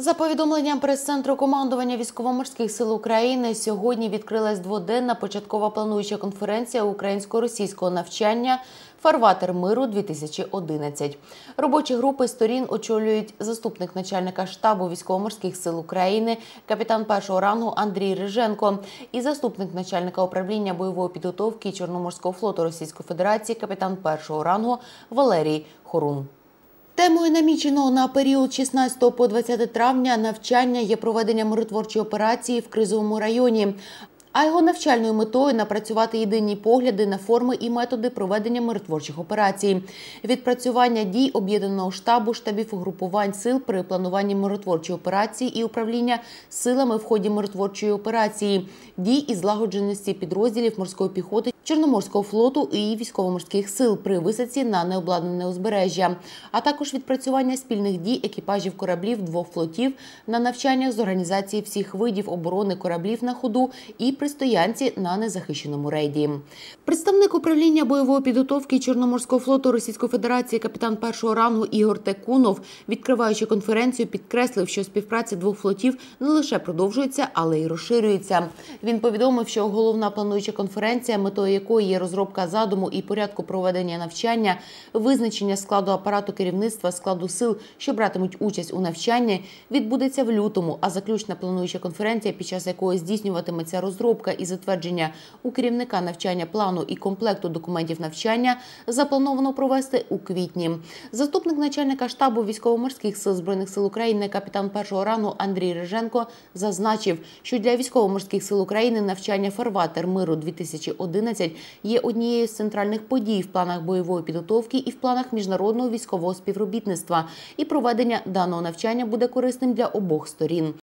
За повідомленням прес-центру командування військово-морських сил України, сьогодні відкрилась дводенна початкова плануюча конференція українсько-російського навчання Фарватер миру 2011 Робочі групи сторін очолюють заступник начальника штабу військово-морських сил України, капітан першого рангу Андрій Риженко і заступник начальника управління бойової підготовки Чорноморського флоту Російської Федерації, капітан першого рангу Валерій Хорун. Темою наміченого на період 16 по 20 травня навчання є проведення миротворчої операції в кризовому районі. А його навчальною метою напрацювати єдині погляди на форми і методи проведення миротворчих операцій, відпрацювання дій об'єднаного штабу, штабів угрупувань сил при плануванні миротворчої операції і управління силами в ході миротворчої операції, дій і злагодженості підрозділів морської піхоти. Чорноморського флоту і військово-морських сил при висадці на необладнане узбережжя, а також відпрацювання спільних дій екіпажів кораблів двох флотів на навчаннях з організації всіх видів оборони кораблів на ходу і при стоянці на незахищеному рейді. Представник управління бойової підготовки Чорноморського флоту Російської Федерації, капітан першого рангу Ігор Текунов, відкриваючи конференцію, підкреслив, що співпраця двох флотів не лише продовжується, але й розширюється. Він повідомив, що головна плануюча конференція, метою якої є розробка задуму і порядку проведення навчання, визначення складу апарату керівництва, складу сил, що братимуть участь у навчанні, відбудеться в лютому. А заключна плануюча конференція, під час якої здійснюватиметься розробка і затвердження у керівника навчання плану і комплекту документів навчання, заплановано провести у квітні. Заступник начальника штабу військово-морських сил збройних сил України, капітан першого рангу Андрій Риженко, зазначив, що для військово-морських сил України навчання фарватер миру 2011 є однією з центральних подій в планах бойової підготовки і в планах міжнародного військового співробітництва. І проведення даного навчання буде корисним для обох сторін.